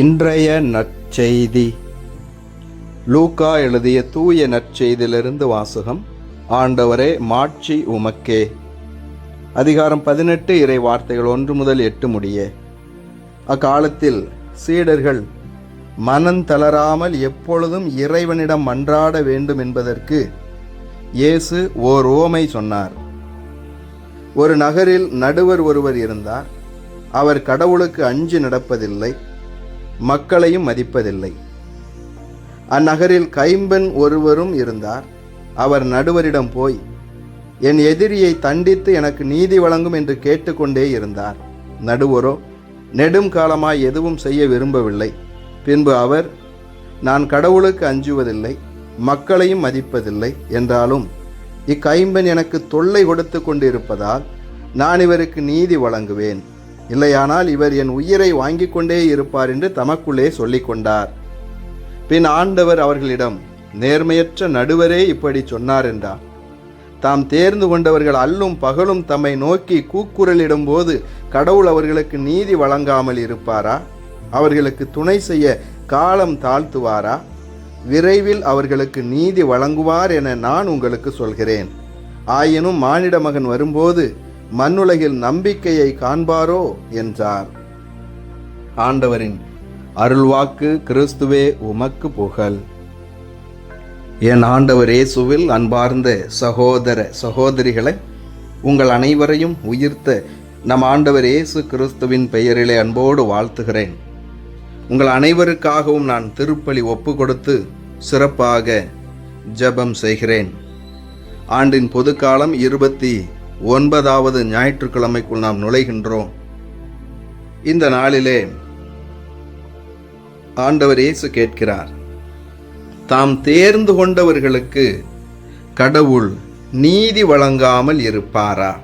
இன்றைய நற்செய்தி. லூக்கா எழுதிய தூய நற்செய்தியிலிருந்து வாசகம் ஆண்டவரே மாட்சி உமக்கே. அதிகாரம் பதினெட்டு இறை வார்த்தைகள் ஒன்று முதல் எட்டு முடிய. அக்காலத்தில் சீடர்கள் மனம் தளராமல் எப்பொழுதும் இறைவனிடம் மன்றாட வேண்டும் என்பதற்கு இயேசு ஓர் ஓமை சொன்னார். ஒரு நகரில் நடுவர் ஒருவர் இருந்தார். அவர் கடவுளுக்கு அஞ்சு நடப்பதில்லை. மக்களையும் மதிப்பதில்லை. அந்நகரில் கைம்பெண் ஒருவரும் இருந்தார். அவர் நடுவரிடம் போய் என் எதிரியை தண்டித்து எனக்கு நீதி வழங்கும் என்று கேட்டுக்கொண்டே இருந்தார். நடுவரோ நெடும் காலமாய் எதுவும் செய்ய விரும்பவில்லை. பின்பு அவர் நான் கடவுளுக்கு அஞ்சுவதில்லை மக்களையும் மதிப்பதில்லை என்றாலும் இக்கைம்பெண் எனக்கு தொல்லை கொடுத்து கொண்டிருப்பதால் நான் இவருக்கு நீதி வழங்குவேன். இல்லையானால் இவர் என் உயிரை வாங்கிக் கொண்டே இருப்பார் என்று தமக்குள்ளே சொல்லிக் கொண்டார். பின் ஆண்டவர் அவர்களிடம் நேர்மையற்ற நடுவரே இப்படி சொன்னார் என்றார். தாம் தேர்ந்து கொண்டவர்கள் அல்லும் பகலும் தம்மை நோக்கி கூக்குரலிடும்போது கடவுள் அவர்களுக்கு நீதி வழங்காமல் இருப்பாரா? அவர்களுக்கு துணை செய்ய காலம் தாழ்த்துவாரா? விரைவில் அவர்களுக்கு நீதி வழங்குவார் என நான் உங்களுக்கு சொல்கிறேன். ஆயினும் மானிட மகன் வரும்போது மண்ணுலகில் நம்பிக்கையை காண்பாரோ? என்றார். ஆண்டவரின் அருள்வாக்கு கிறிஸ்துவே உமக்கு புகழ். என் ஆண்டவர் இயேசுவில் அன்பார்ந்த சகோதர சகோதரிகளை உங்கள் அனைவரையும் உயிர்த்த நம் ஆண்டவர் இயேசு கிறிஸ்துவின் பெயரிலே அன்போடு வாழ்த்துகிறேன். உங்கள் அனைவருக்காகவும் நான் திருப்பலி ஒப்பு கொடுத்து சிறப்பாக ஜெபம் செய்கிறேன். ஆண்டின் பொதுக்காலம் இருபத்தி ஒன்பதாவது ஞாயிற்றுக்கிழமைக்குள் நாம் நுழைகின்றோம். இந்த நாளிலே ஆண்டவர் இயேசு கேட்கிறார் தாம் தேர்ந்து கொண்டவர்களுக்கு கடவுள் நீதி வழங்காமல் இருப்பாரா?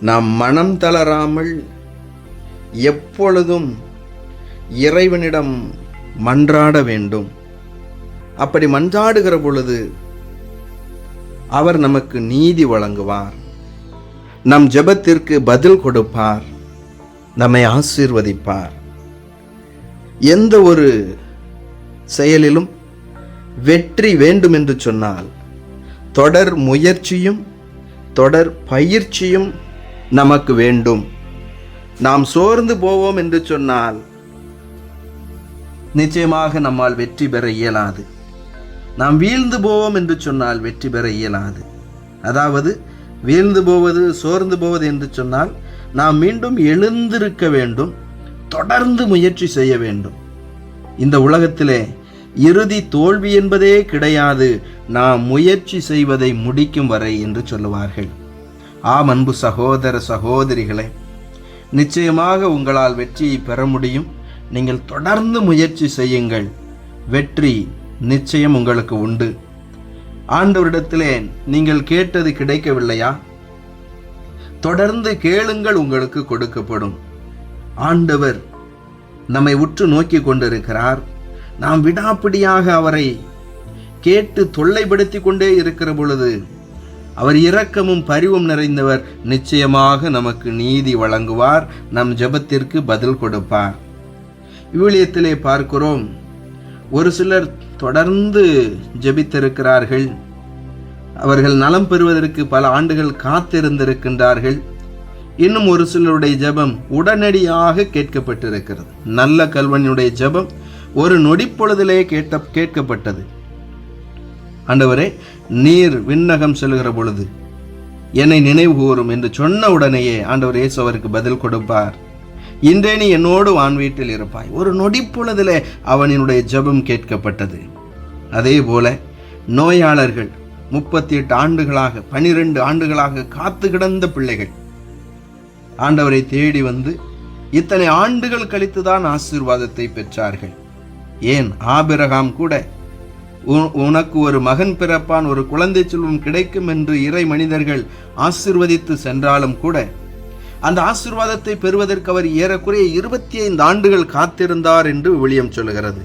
நாம் மனம் தளராமல் எப்பொழுதும் இறைவனிடம் மன்றாட வேண்டும். அப்படி மன்றாடுகிற பொழுது அவர் நமக்கு நீதி வழங்குவார். நம் ஜெபத்திற்கு பதில் கொடுப்பார். நம்மை ஆசீர்வதிப்பார். எந்த ஒரு செயலிலும் வெற்றி வேண்டும் என்று சொன்னால் தொடர் முயற்சியும் தொடர் பயிற்சியும் நமக்கு வேண்டும். நாம் சோர்ந்து போவோம் என்று சொன்னால் நிச்சயமாக நம்மால் வெற்றி பெற இயலாது. நாம் வீழ்ந்து போவோம் என்று சொன்னால் வெற்றி பெற இயலாது. அதாவது வீழ்ந்து போவது சோர்ந்து போவது என்று சொன்னால் நாம் மீண்டும் எழுந்திருக்க வேண்டும் தொடர்ந்து முயற்சி செய்ய வேண்டும். இந்த உலகத்திலே இறுதி தோல்வி என்பதே கிடையாது நாம் முயற்சி செய்வதை முடிக்கும் வரை என்று சொல்லுவார்கள். ஆம் அன்பு சகோதர சகோதரிகளே நிச்சயமாக உங்களால் வெற்றியை பெற முடியும். நீங்கள் தொடர்ந்து முயற்சி செய்யுங்கள். வெற்றி நிச்சயம் உங்களுக்கு உண்டு. ஆண்டவரிடத்திலே நீங்கள் கேட்டது கிடைக்கவில்லையா? தொடர்ந்து கேளுங்கள் உங்களுக்கு கொடுக்கப்படும். ஆண்டவர் நம்மை உற்று நோக்கி கொண்டிருக்கிறார். நாம் விடாப்பிடியாக அவரை கேட்டு தொல்லைப்படுத்தி கொண்டே இருக்கிற பொழுது அவர் இரக்கமும் பரிவும் நிறைந்தவர் நிச்சயமாக நமக்கு நீதி வழங்குவார் நம் ஜெபத்திற்கு பதில் கொடுப்பார். விவிலியத்திலே பார்க்கிறோம் ஒரு சிலர் தொடர்ந்து ஜெபித்திருக்கிறார்கள். அவர்கள் நலம் பெறுவதற்கு பல ஆண்டுகள் காத்திருந்திருக்கின்றார்கள். இன்னும் ஒரு சிலருடைய ஜெபம் உடனடியாக கேட்கப்பட்டிருக்கிறது. நல்ல கல்வனுடைய ஜெபம் ஒரு நொடிப்பொழுதிலே கேட்ட கேட்கப்பட்டது. ஆண்டவரே நீர் விண்ணகம் செல்கிற பொழுது என்னை நினைவு கூறும் என்று சொன்ன உடனேயே ஆண்டவர் இயேசு அவருக்கு பதில் கொடுப்பார். இன்றே நீ என்னோடு வான் வீட்டில் இருப்பாய். ஒரு நொடிப்பொழுதிலே அவனினுடைய ஜெபம் கேட்கப்பட்டது. அதே போல நோயாளர்கள் முப்பத்தி எட்டு ஆண்டுகளாக பனிரெண்டு ஆண்டுகளாக காத்து கிடந்த பிள்ளைகள். ஆண்டவரை தேடி வந்து இத்தனை ஆண்டுகள் கழித்துதான் ஆசீர்வாதத்தை பெற்றார்கள். ஏன்? ஆபிரகாம் கூட உ- உனக்கு ஒரு மகன் பிறப்பான் ஒரு குழந்தை செல்வம் கிடைக்கும் என்று இறை மனிதர்கள் ஆசிர்வதித்து சென்றாலும் கூட அந்த ஆசீர்வாதத்தை பெறுவதற்கு அவர் ஏறக்குறைய இருபத்தி ஐந்து ஆண்டுகள் காத்திருந்தார் என்று விவிலியம் சொல்லுகிறது.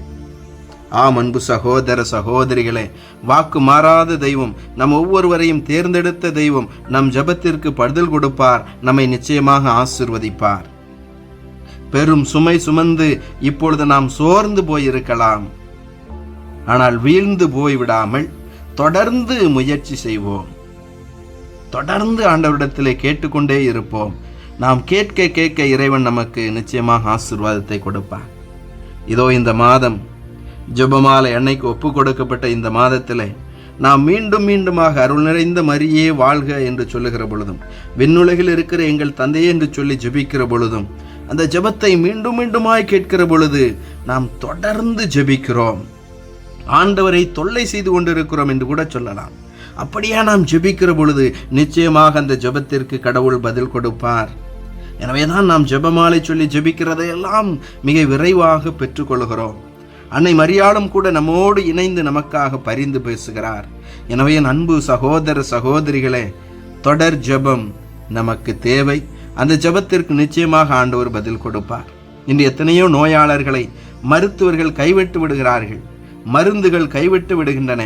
ஆம் அன்பு சகோதர சகோதரிகளே வாக்கு மாறாத தெய்வம் நம் ஒவ்வொருவரையும் தேர்ந்தெடுத்த தெய்வம் நம் ஜெபத்திற்கு படுதல் கொடுப்பார் நம்மை நிச்சயமாக ஆசிர்வதிப்பார். பெரும் சுமை சுமந்து இப்பொழுது நாம் சோர்ந்து போயிருக்கலாம். ஆனால் வீழ்ந்து போய்விடாமல் தொடர்ந்து முயற்சி செய்வோம். தொடர்ந்து ஆண்டவரிடத்திலே கேட்டுக்கொண்டே இருப்போம். நாம் கேட்க கேட்க இறைவன் நமக்கு நிச்சயமாக ஆசீர்வாதத்தை கொடுப்பார். இதோ இந்த மாதம் ஜெபமாலை அன்னைக்கு ஒப்பு கொடுக்கப்பட்ட இந்த மாதத்தில் நாம் மீண்டும் மீண்டுமாக அருள் நிறைந்த மரியே வாழ்க என்று சொல்லுகிற பொழுதும் விண்ணுலகில் இருக்கிற எங்கள் தந்தையே என்று சொல்லி ஜெபிக்கிற பொழுதும் அந்த ஜெபத்தை மீண்டும் மீண்டுமாய் கேட்கிற பொழுது நாம் தொடர்ந்து ஜெபிக்கிறோம். ஆண்டவரை தொல்லை செய்து கொண்டிருக்கிறோம் என்று கூட சொல்லலாம். அப்படியா நாம் ஜெபிக்கிற பொழுது நிச்சயமாக அந்த ஜெபத்திற்கு கடவுள் பதில் கொடுப்பார். எனவேதான் நாம் ஜெபமாலை சொல்லி ஜெபிக்கிறதையெல்லாம் மிக விரைவாக பெற்றுக்கொள்கிறோம். அன்னை மரியாளும் கூட நம்மோடு இணைந்து நமக்காக பரிந்து பேசுகிறார். எனவே என் அன்பு சகோதர சகோதரிகளே தொடர் ஜெபம் நமக்கு தேவை. அந்த ஜெபத்திற்கு நிச்சயமாக ஆண்டவர் பதில் கொடுப்பார். இன்று எத்தனையோ நோயாளர்களை மருத்துவர்கள் கைவிட்டு விடுகிறார்கள். மருந்துகள் கைவிட்டு விடுகின்றன.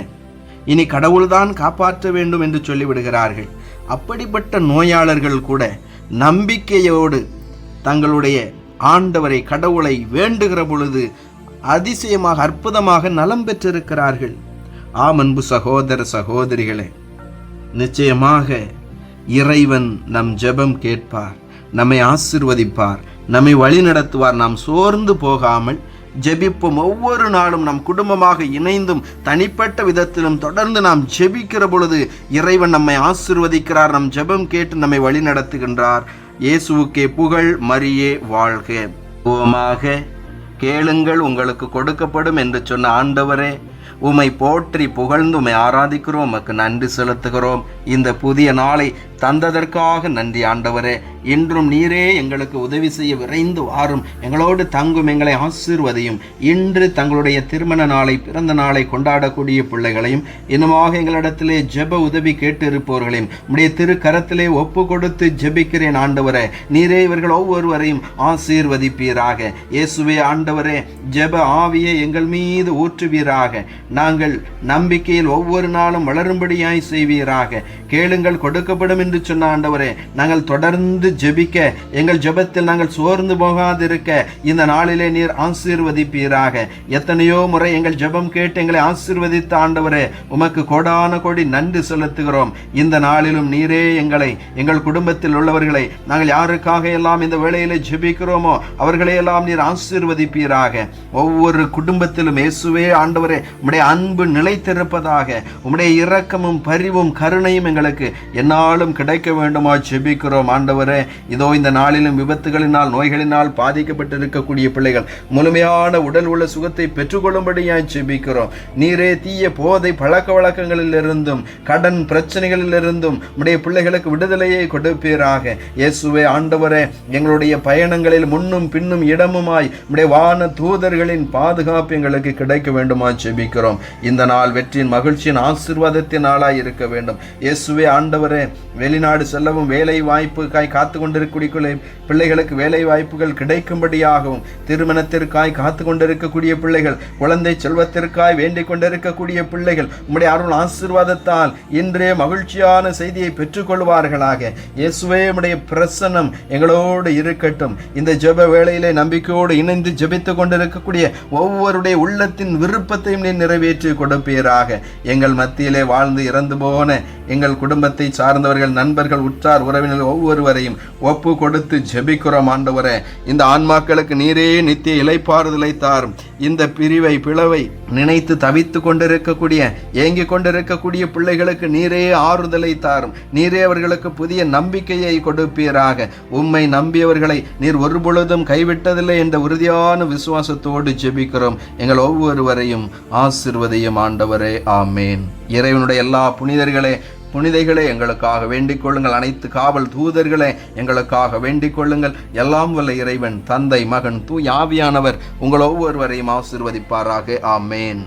இனி கடவுள்தான் காப்பாற்ற வேண்டும் என்று சொல்லிவிடுகிறார்கள். அப்படிப்பட்ட நோயாளர்கள் கூட நம்பிக்கையோடு தங்களுடைய ஆண்டவரை கடவுளை வேண்டுகிற பொழுது அதிசயமாக அற்புதமாக நலம் பெற்றிருக்கிறார்கள். ஆம் அன்பு சகோதர சகோதரிகளே நிச்சயமாக இறைவன் நம் ஜெபம் கேட்பார் நம்மை ஆசிர்வதிப்பார் நம்மை வழிநடத்துவார். நாம் சோர்ந்து போகாமல் ஜெபிப்போம். ஒவ்வொரு நாளும் நம் குடும்பமாக இணைந்தும் தனிப்பட்ட விதத்திலும் தொடர்ந்து நாம் ஜெபிக்கிற பொழுது இறைவன் நம்மை ஆசிர்வதிக்கிறார் நம் ஜெபம் கேட்டு நம்மை வழி நடத்துகின்றார். இயேசுவுக்கே புகழ் மரியே வாழ்க. ஓமாக கேளுங்கள் உங்களுக்கு கொடுக்கப்படும் என்று சொன்ன ஆண்டவரே உமை போற்றி புகழ்ந்து உமை ஆராதிக்கிறோம் உமக்கு நன்றி செலுத்துகிறோம். இந்த புதிய நாளை தந்ததற்காக நன்றி ஆண்டவரே. இன்றும் நீரே எங்களுக்கு உதவி செய்ய விரைந்து வாரும். எங்களோடு தங்கும் எங்களை ஆசீர்வதையும். இன்று தங்களுடைய திருமண நாளை பிறந்த நாளை கொண்டாடக்கூடிய பிள்ளைகளையும் இன்னுமாக எங்களிடத்திலே ஜெப உதவி கேட்டு இருப்பவர்களையும் உடைய திருக்கரத்திலே ஒப்பு கொடுத்து ஜெபிக்கிறேன் ஆண்டவரே. நீரே இவர்கள் ஒவ்வொருவரையும் ஆசீர்வதிப்பீராக. இயேசுவே ஆண்டவரே ஜெப ஆவியை எங்கள் மீது ஊற்றுவீராக. நாங்கள் நம்பிக்கையில் ஒவ்வொரு நாளும் வளரும்படியாய் செய்வீராக. கேளுங்கள் கொடுக்கப்படும் என்று சொன்ன ஆண்டவரே நாங்கள் தொடர்ந்து ஜெபிக்க எங்கள் ஜெபத்தில் நாங்கள் சோர்ந்து போகாதிருக்க இந்த நாளிலே நீர் ஆசீர்வதிப்பீராக. எத்தனையோ முறை எங்கள் ஜெபம் கேட்டு எங்களை ஆசீர்வதித்த ஆண்டவரே உமக்கு கோடான கோடி நன்றி செலுத்துகிறோம். இந்த நாளிலும் நீரே எங்களை எங்கள் குடும்பத்தில் உள்ளவர்களை நாங்கள் யாருக்காக எல்லாம் இந்த வேளையிலே ஜெபிக்கிறோமோ அவர்களை எல்லாம் நீர் ஆசீர்வதிப்பீராக. ஒவ்வொரு குடும்பத்திலும் இயேசுவே ஆண்டவரே உம்முடைய அன்பு நிலைத்திருப்பதாக உம்முடைய இரக்கமும் பரிவும் கருணையும் எங்களுக்கு என்னாலும் கிடைக்க வேண்டுமா செபிக்கிறோம். ஆண்டவரே இதோ இந்த நாளிலும் விபத்துகளினால் நோய்களினால் பாதிக்கப்பட்டிருக்கக்கூடிய பிள்ளைகள் முழுமையான உடல் உள்ள சுகத்தை பெற்றுக்கொள்ளும்படியாய் செபிக்கிறோம். நீரே தீய போதை பழக்க வழக்கங்களிலிருந்தும் கடன் பிரச்சனைகளிலிருந்தும் உடைய பிள்ளைகளுக்கு விடுதலையை கொடுப்பீராக. இயேசுவே ஆண்டவரே எங்களுடைய பயணங்களில் முன்னும் பின்னும் இடமுமாய் உடைய வான தூதர்களின் பாதுகாப்பு எங்களுக்கு கிடைக்க வேண்டுமா செபிக்கிறோம். இந்த நாள் வெற்றியின் மகிழ்ச்சியின் ஆசிர்வாதத்தின் நாளாய் இருக்க வேண்டும். இயேசுவே ஆண்டவரே வெளிநாடு செல்லவும் வேலை வாய்ப்புக்காய் காத்து கொண்டிருக்கக்கூடிய பிள்ளைகளுக்கு வேலை வாய்ப்புகள் கிடைக்கும்படியாகவும் திருமணத்திற்காய் காத்து கொண்டிருக்கக்கூடிய பிள்ளைகள் குழந்தை செல்வத்திற்காய் வேண்டிக் கொண்டிருக்கக்கூடிய பிள்ளைகள் உம்முடைய அருள் ஆசீர்வாதத்தால் இன்றே மகிழ்ச்சியான செய்தியை பெற்றுக்கொள்வார்களாக. இயேசுவே உடைய பிரசன்னம் எங்களோடு இருக்கட்டும். இந்த ஜெப வேளையிலே நம்பிக்கையோடு இணைந்து ஜெபித்துக் கொண்டிருக்கக்கூடிய ஒவ்வொருடைய உள்ளத்தின் விருப்பத்தையும் நீ நிறைவேற்றி கொடுப்பீராக. எங்கள் மத்தியிலே வாழ்ந்து இறந்து போன எங்கள் குடும்பத்தை சார்ந்தவர்கள் நண்பர்கள் உற்றார் உறவினர்கள் ஒவ்வொருவரையும் ஒப்பு கொடுத்து ஜெபிக்கிறோம் ஆண்டவரே. இந்த ஆன்மாக்களுக்கு நீரே நித்திய இலைப்பாறுதலை தாரும் இந்த பிரிவை பிளவை நினைத்து தவித்து கொண்டிருக்கக்கூடிய ஏங்கிக் கொண்டிருக்கக்கூடிய பிள்ளைகளுக்கு நீரே ஆறுதலை தாரும் நீரே அவர்களுக்கு புதிய நம்பிக்கையை கொடுப்பீராக. உம்மை நம்பியவர்களை நீர் ஒருபொழுதும் கைவிட்டதில்லை என்ற உறுதியான விசுவாசத்தோடு ஜெபிக்கிறோம். எங்கள் ஒவ்வொருவரையும் ஆசிர்வதையும் ஆண்டவரே. ஆமேன். இறைவனுடைய எல்லா புனிதர்களே புனிதைகளே எங்களுக்காக வேண்டிக் கொள்ளுங்கள். அனைத்து காவல் தூதர்களே எங்களுக்காக வேண்டிக் கொள்ளுங்கள். எல்லாம் வல்ல இறைவன் தந்தை மகன் தூய் ஆவியானவர் உங்கள் ஒவ்வொருவரையும் ஆசிர்வதிப்பாராக. ஆமேன்.